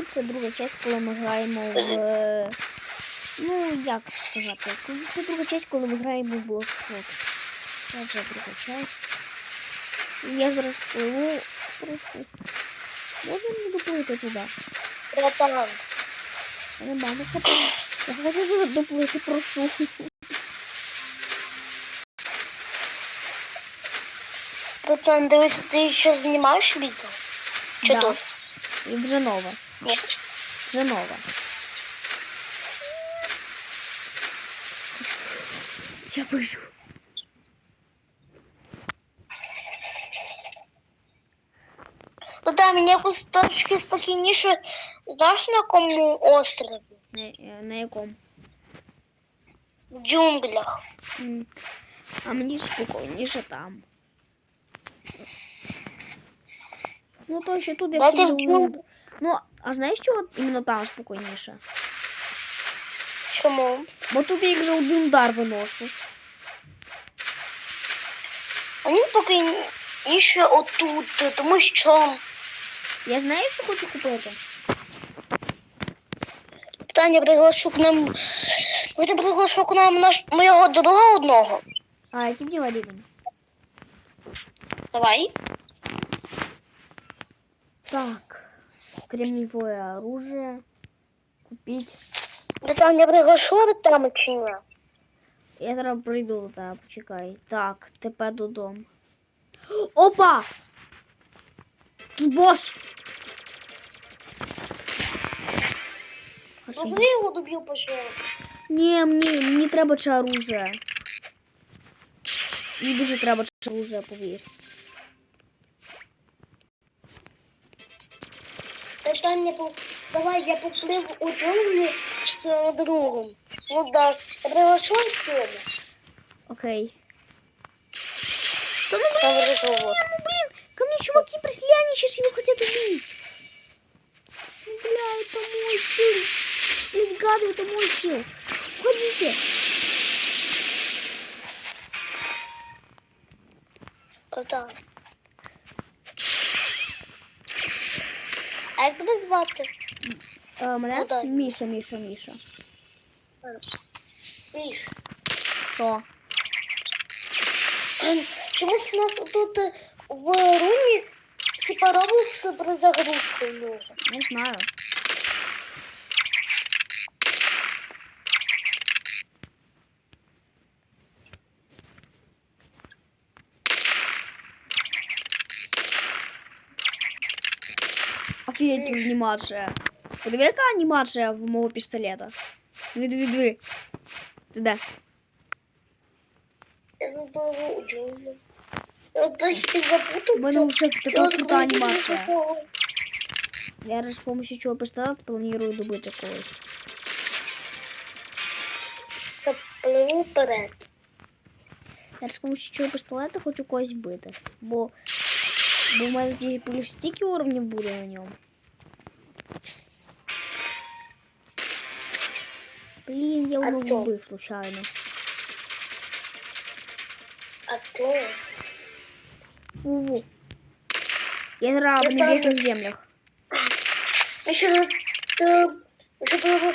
Привіт, це друга часть, коли ми граємо в. Ну, як сказати, це друга часть, коли ми граємо в блокфот. Це вже друга часть. Я зараз пливу, прошу. Можна мені доплити туди? Братан, Нема, ну хапа. Я хочу доплити, прошу. братан, дивись, ти ще знімаєш відео? Чи Да. досі? І вже нова. Ні. Вже нова. Я пишу. Братан, мені якось трошки спокійніше, знаєш на якому острові? На, е, на якому? В джунглях. М. А мені спокійніше там. Ну то що тут я Дайте всі в живу. джунглі. Ну, а знаєш чого іменно там спокійніше? Чому? Бо тут я їх вже один удар виношу. Мені спокійніше отут, тому що Я знаю, що хочу купити. питання приглашу к нам. Буде приглашу к нам наш моєго друга одного. А, які діла рівень? Давай. Так. Кремниевое оружие. Купить. Братан, я приглашу там чи ні? Я зараз прийду до тебе, почекай. Так, тепер додому. Опа! Тут бос! Хорошо. Могли його доб'ю пожалуй. Ні, мені, мені треба ще оружие. Мені дуже треба ще оружие, повір. Питання по давай я поплив у джунглі з е, другом. Ну да, я приглашу цьому. Окей. Да ну Там блин, розговор. ну блин, ко мне чуваки пришли, они сейчас его хотят убить. Ну, Бля, это мой килл. Блин, гады, это мой килл. Уходите. Кота. А як тебе звати? Э, мене? Ну да. Міша, Міша, Міша. Міш. Що? Чомусь у нас тут е, в румі сепаровувався при загрузку в нього. Не знаю. Офігеть анімація. Подиви, яка анімація в мого пістолета. Диви, диви, диви. Ти де? Я забула у джунглі. Я трохи У мене вже така крута анімація. Я зараз з помощью чого пістолета планую добити когось. Запливу вперед. Я з помощью чого пістолета хочу когось вбити. Бо, бо в мене ті плюс стільки уровнів буде на ньому. Блін, я А вбив случайно. А то... Уву. Я грав в небесних землях. Я ще на запливу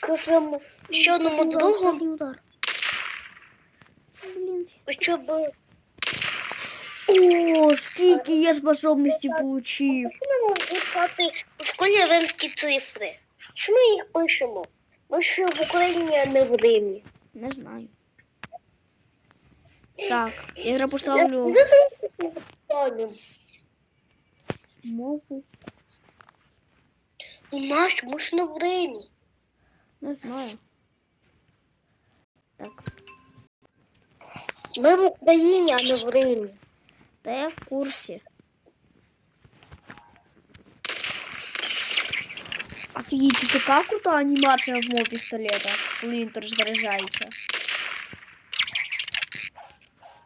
к, своєму ще одному другу. Блін. щоб О, скільки я способності получив. нам випати у школі римські цифри. Що ми їх пишемо? Ми що в Україні, а не в Римі. Не знаю. Так, я зараз поставлю мову. Ну наш, ми ж не в Римі. Не знаю. Так. Ми в Україні, а не в Римі. Та я в курсі. Офігеть, тут така крута анімація в мого пістолета, коли він перезаряджається.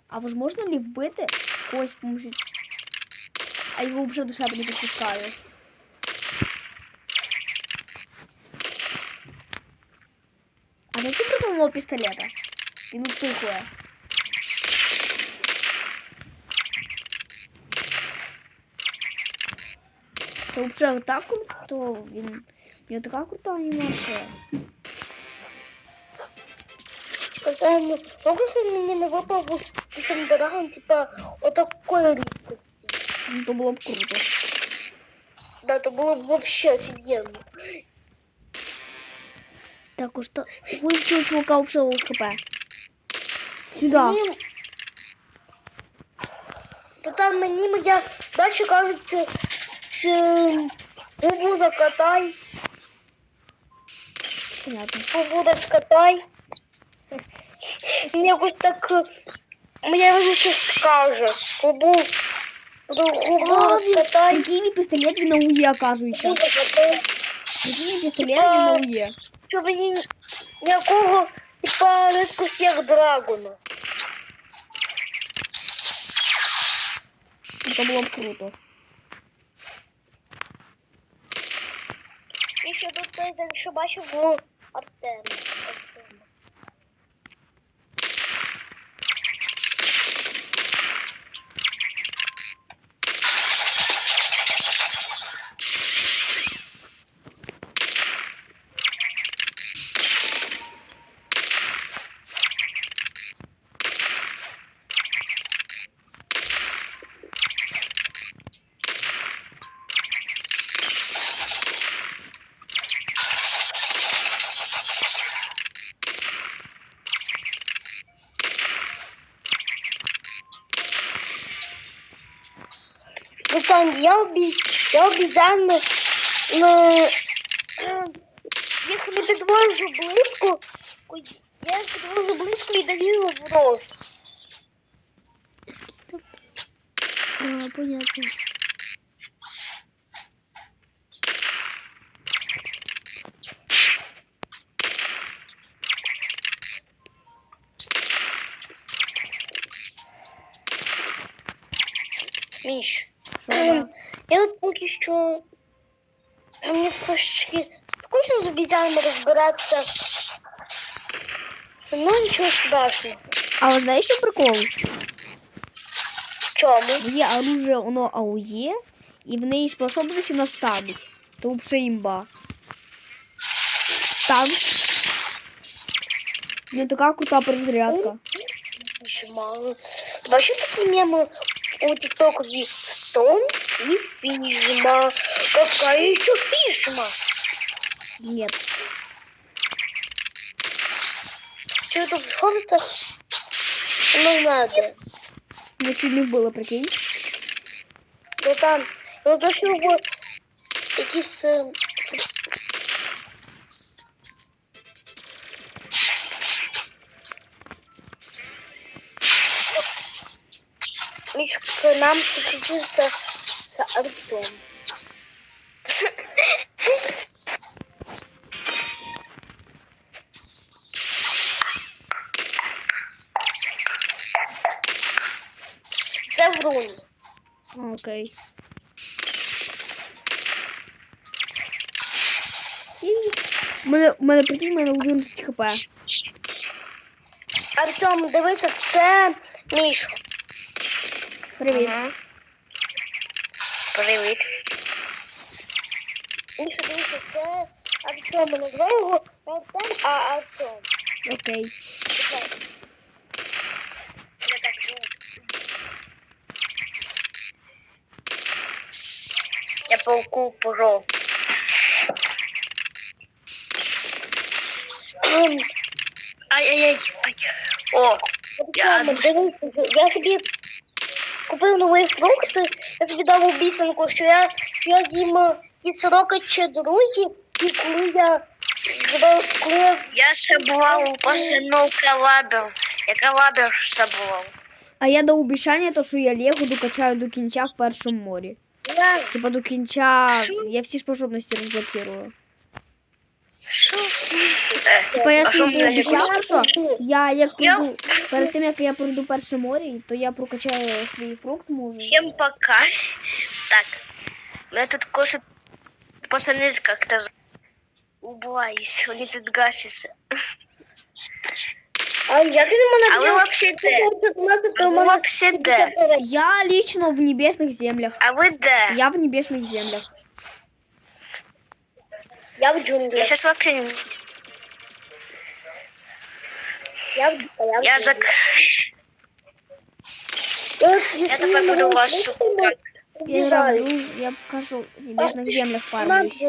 А возможно ли вбити когось з помощью... А його вже до себе не підпускаю. А ну ти придумав мого пістолета? Він впихує. Це взагалі так круто. Він. У нього така крута анімація. Хотя, ну, фокусы мне не выпал этим драгом, типа, вот такой рыбкости. Ну, то було б круто. Да, это было бы вообще офигенно. Також та вивчив чувака взагалі хп. Сюди. Мені... То там мені моя дача кажеться, чи губу закатай, Понятно. губу розкатай. Мені якось так, е, моя ведуча скаже, губу, губу А, розкатай, Який пістолет він на УЄ, оказується. губу закатай. Який мій пістолет він на УЄ. Щоб мені ніякого, типа, рідкості, як драгона. Це було б круто. І ще тут той, що бачив в Артема. Артема. Ну там я обі... я обізяно ну, е, їх не підвожу близько, я їх підвожу близько і даю в рост. А, понятно. що мені трошечки скучно з обізянами розбиратися. Ну нічого страшного. А знаєш, що прикол? В чому? Є оружие, воно АУЄ, і в неї способності на ставить. То взагалі імба. Там. Не така крута перезарядка. Еще мало. Вообще такие мемы у ТикТоке Стон и Фижма. Какая еще Фижма? Нет. Что это что-то? Ну надо. Ну чуть не було, прикинь. Ну там, ну то, що його якісь... е, Між нам приключився з Артем. Це Вруні. А, Окей. І... У мене, у мене прикинь, у мене 11 хп. Артем, дивися, це Міша. Привіт. Привіт. Міша, дивися, це Артем. Назвай його не Артем, а Артем. Окей. Я так думаю. Я пауку пожал. Ай-яй-яй. Ай. О, я, я собі купив новий фрукт, я собі дав обіцянку, що я, що я з'їм е, ті сорока чи другі, і коли я коли я ще бував у посину калабів. Я калабів ще була. А я дав обіцяння, то, що я Лего докачаю до кінця в першому морі. я Типа до кінця я всі способності розблокирую. Типа я А що собі мене пообіцяв, що я як Я- пройду, перед тим як я пройду перше море, то я прокачаю свій фрукт може. Всем пока. Так, мы тут кушать пацаны как-то убивались, они тут гасятся. А як він мене А ви вообще де? А ви вообще де? Я лично в небесних землях. А ви де? Я в небесних землях. Я в Я джунглях. сейчас вообще не... Я в джунглях. Я зак... Я тепер буду вас шукати. Я я покажу в небесных землях фармлюсь.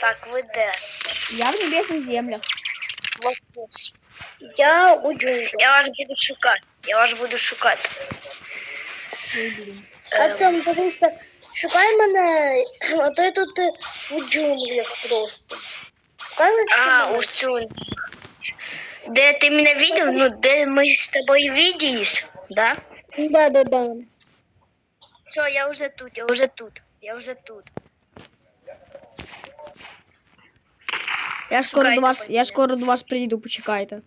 Так, ви де? Я в небесных землях. Я у джунглях. Я вас буду шукати. Я вас буду шукати. Ой, блин. А це, дивіться, шукай мене, а то я тут е, у джунглях просто. Шукай мене. А, у цю. Де ти мене видел? Ну, де ми з тобою виделись, да? Да, да, да. Все, я уже тут, я уже тут. Я уже тут. Я скоро до вас, я скоро до вас приїду, почекайте.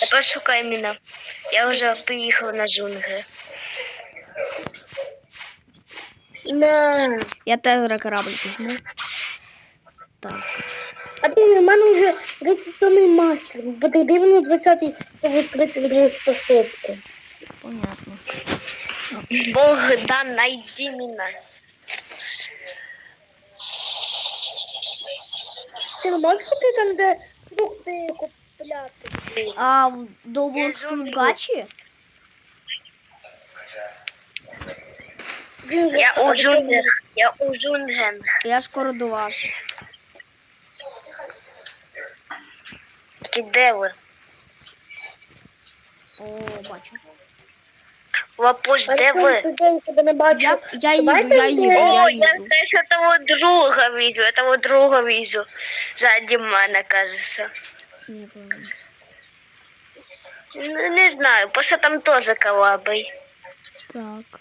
Тепер шукай мене. Я вже приїхав на джунглі. На. Я теж корабль візьму. Так. А ти в мене вже 37 мастер, потрібно на 20-й відкрити другу способку. Понятно. Богдан, найди мене. Ти не можеш ти там, де фрукти купляти? А довго Я зомбі. гачі? Він же- Я у джунглях. Я у джунглях. Я скоро до вас. І де ви? О, бачу. А де я ви? тебе тебе не бачу. Я, я їду, я їду, я О, я їду. теж этого друга вижу, этого друга вижу. Сзади мене, помню. Ну, не знаю, просто там тоже колабой. Так.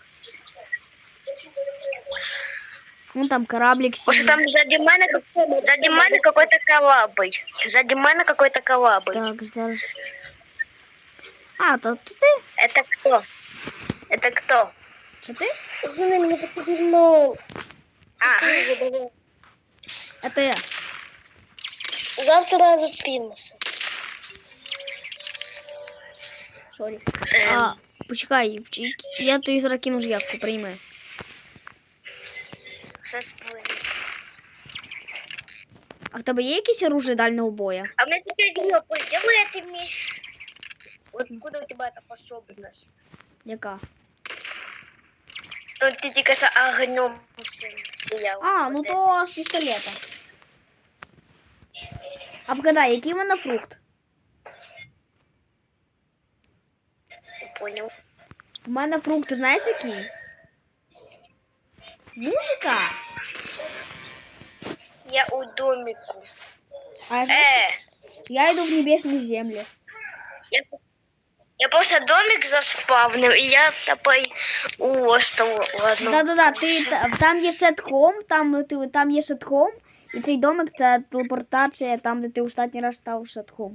Ну там кораблик Просто сидит. там сзади мене, сзади мене какой-то колабой. Сзади мене какой-то колабой. Так, зараз. А, то, то ти? Это кто? Это кто? Це ти? Пацани, мені потрібно... А, Це я. Завтра зустрінемося. Сорі. ем, А, почекай, в чий- я тобі зараз кину ж явку, прийми. щас ви- А в тебе є якесь оружие дальнього боя? А мне теперь вопрос, делай ты мне... Откуда у тебя эта способность? Яка? То ты тільки що огнем сиял. А, ну то з пістолета. А вгадай, який в мене фрукт? Понял. В мене фрукт, ти знаєш який? Музика. Я у домику. А Э, я йду в небесні землі. я, я просто домик заспавнив, і я такой у острову. Да-да-да, ти там є сет-хом, там, ти, там є сет-хом, і цей домик це телепортація, там, де ти останній раз став сет-хом.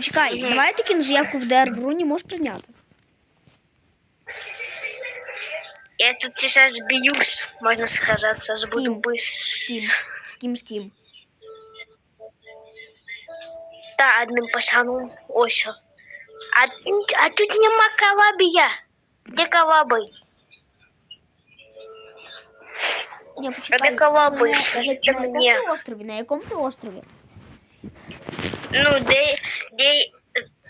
Чекай, давай ти кинеш явку в ДР в руні, можеш прийняти. Я тут сейчас бьюсь, можно сказаться, с С кем? буду З ким? З ким, з ким? Да, одним пацаном. Ось. А, а тут нема колабія. Де колабий? Ні, почекай. Це колаби, На- що на- ж на це якому мені? ти острові? На якому ти острові? Ну, де, де,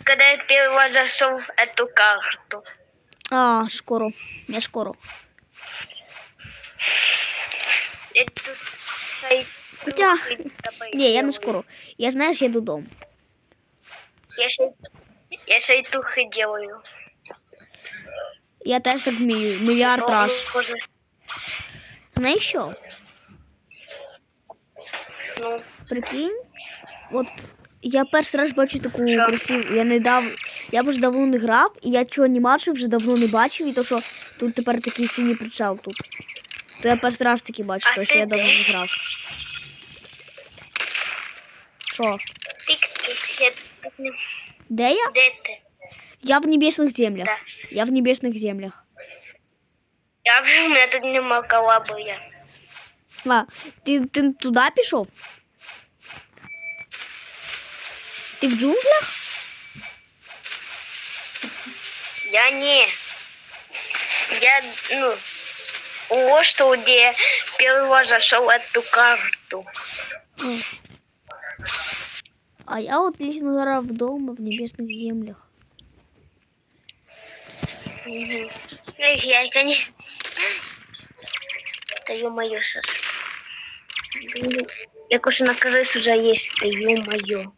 когда я первый раз зашел в эту карту. А, скоро. Я. Хотя, и Ні, я не скоро. Я знаєш, я додому. Я, сей- я шайтухи делаю. Я теж так вмію. Мільярд раз. Знаєш що? Ну, Прикинь, от я перший раз бачу таку Що? красиву. Я не дав. Я вже давно не грав, і я цього анімацію вже давно не бачив, і то, що тут тепер такий синій причал тут. То я перший раз таки бачу, А то що ти я давно де? не грав. Що? ты, ты, я, тут не- Де я? де ти? Я в небесних землях. Да. Я в небесних землях. Я в мене тут нема колабия. А, ти, ти туди пішов? Ти в джунглях? Я не. Я, ну, что где я первый зашел эту карту. А я от лично зараз вдома в небесних землях. Эх, я, конечно... Да ё-моё. Блин, Як уж на крышу уже есть, ты ё-моё.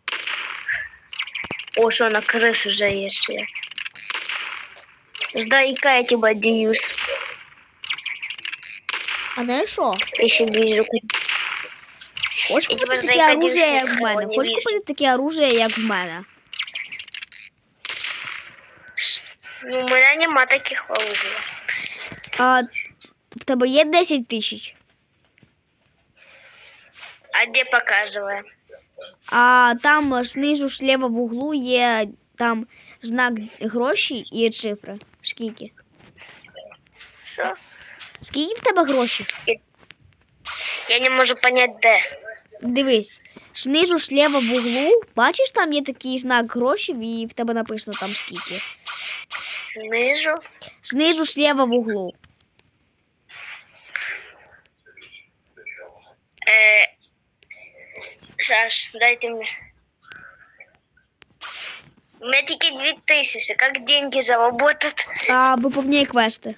О, что на крышу уже есть я. Ждай-ка я тебя деюсь. А знаєш що? Еще вижу. Хочеш купити таке оружие, як в мене? не Хочеш купити таке оружие, як в мене? Ну, у меня нема таких оружия. А в тебе є 10 тисяч, А где показываем? а там знизу слева в углу є там знак гроші і цифри. Скільки? Что? Скільки в тебе грошей? Я не могу понять, де. Дивись, знизу слева в углу, бачиш, там є такий знак грошей, і в тебе написано там скільки. Снизу. Знизу слева в углу. Э, Саш, дайте мне. У меня две тысячи. Как деньги заработать? А виповняй квести.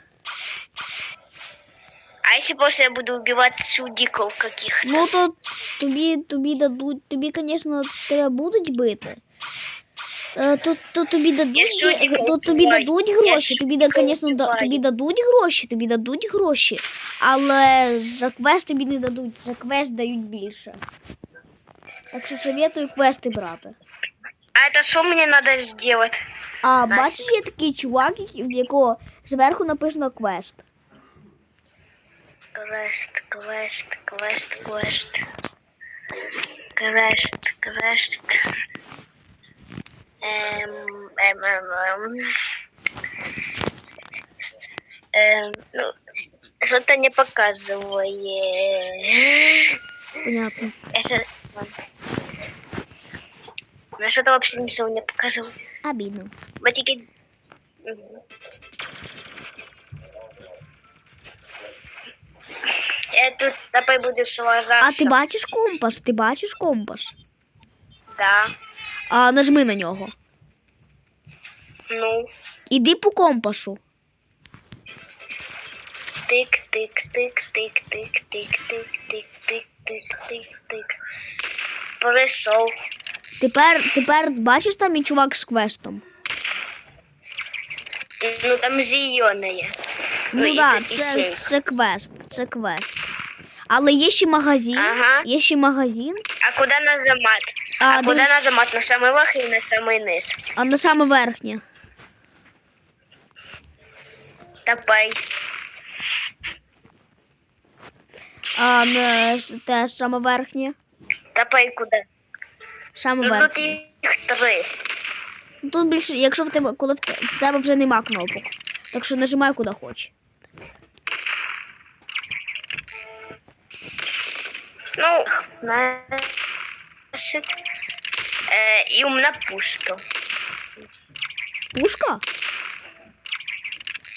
А если после я буду убивать судиков каких? Ну то тобі, тобі дадуть, тобі, звісно, тебе будуть бити. Е, То, то тобі дадуть, ді- тільки то тобі дадуть гроші, тобі, да, тільки звісно, да, тобі дадуть гроші, тобі дадуть гроші, але за квест тобі не дадуть, за квест дають більше. Так що советую квести брати. А это что мне надо сделать? А бачиш, є такий чувак, в якого зверху написано квест. Квест, квест, квест, квест. Квест, квест. Эм, эм, эм, эм. Эм, ну, что-то не показывает. Понятно. Я щас- Ну, что-то вообще не. Обідно. Вот тільки- Мгм. Я тут тепер буду сложатися. А ти бачиш компас? Ти бачиш компас? Да. А нажми на нього. Ну, Іди по компасу. тик, тик, тик, тик, тик, тик, тик, тик, тик, тик, тик, тик. Прийшов. Тепер, тепер бачиш там і чувак з квестом. Ну там зелене. Ну і так, це- і це, це квест, це квест. Але є ще магазин. Ага. Є ще магазин, А куди нажимати? А, А, куди дивись. нажимати? На самий верх і на самий низ? а на саме верхнє. Тапай. А на те саме верхнє. Тапай куди? Саме Ну тут верхнє. їх три. Ну, Тут більше, якщо в тебе, коли в те- в тебе вже нема кнопок. Так що нажимай куди хочеш. Ну, значит, э, и у меня пусто. Пушка?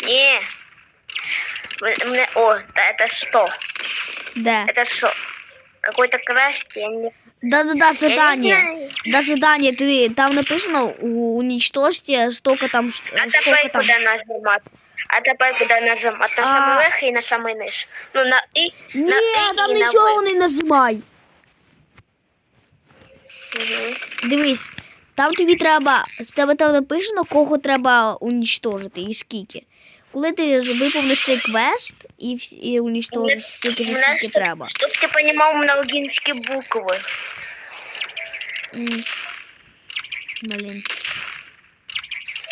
Не. У меня, о, да, это что? Де? Это что? Какой-то квест, я не, Да-да-да, задання. Да, задання, ти там написано уничтожьте столько там, А тепер там. куди нажимати? А тепер куди нажимати? На А. самий верх і на самий низ. Ну, на і, Ні, на і там і на нічого В. не нажимай. Мгм. Дивись, там тобі треба, в тебе там написано, кого треба уничтожити і скільки. Коли ти виповниш цей квест и, и уничтожить столько же, сколько треба. Чтоб ты понимал многинские буквы. М. Блин.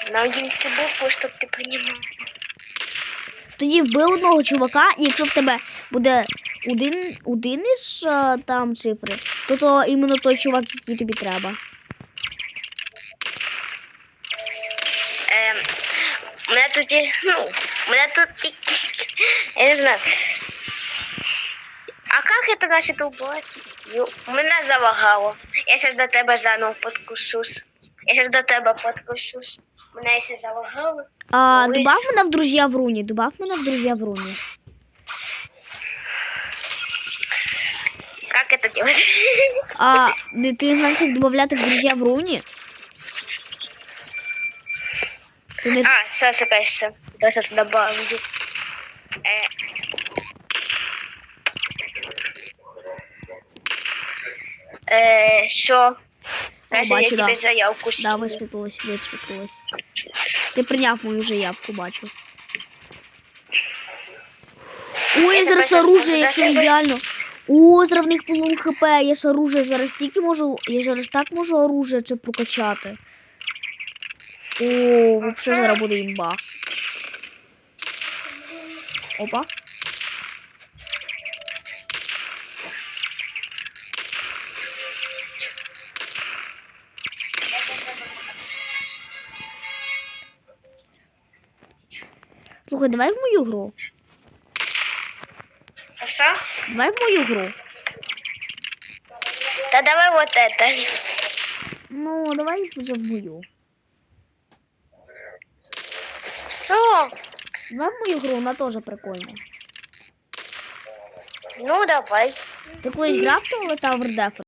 Многинские буквы, чтоб ты понимал. Тоді вбив одного чувака, і якщо в тебе буде один, один із а, там цифри, то то іменно той чувак, який тобі треба. Ем, мене тут, ну, мене тут я не знаю. А как это наше долбать? Ну, мене залагало. Я сейчас до тебе заново подкушусь. Я сейчас до тебе подкушусь. Мене ще залагало. А, добав мене в друзья в руні, добав мене в друзья в руні. Как это делать? А, не- ти не знаєш, додати в друзья в руні? Не... А, все, все, конечно. Я сейчас добавлю. Э, що? Я бачу, тебе да. заявку Да, скину. висвітлилось, висвітлилось. Ти прийняв мою заявку, бачу. Ой, я зараз тебе оружие, буду якщо дати. ідеально. О, зараз в них полон хп, я ж оружие зараз тільки можу. Я зараз так можу оружие це прокачати. О, вообще зараз буде імба. Опа. Слухай, давай в мою гру. А що? Давай в мою гру. Та давай вот это. Ну, давай вже в мою. Що? Давай в мою игру, она тоже прикольная. Ну, давай. Такой колись грав в Tower Defense?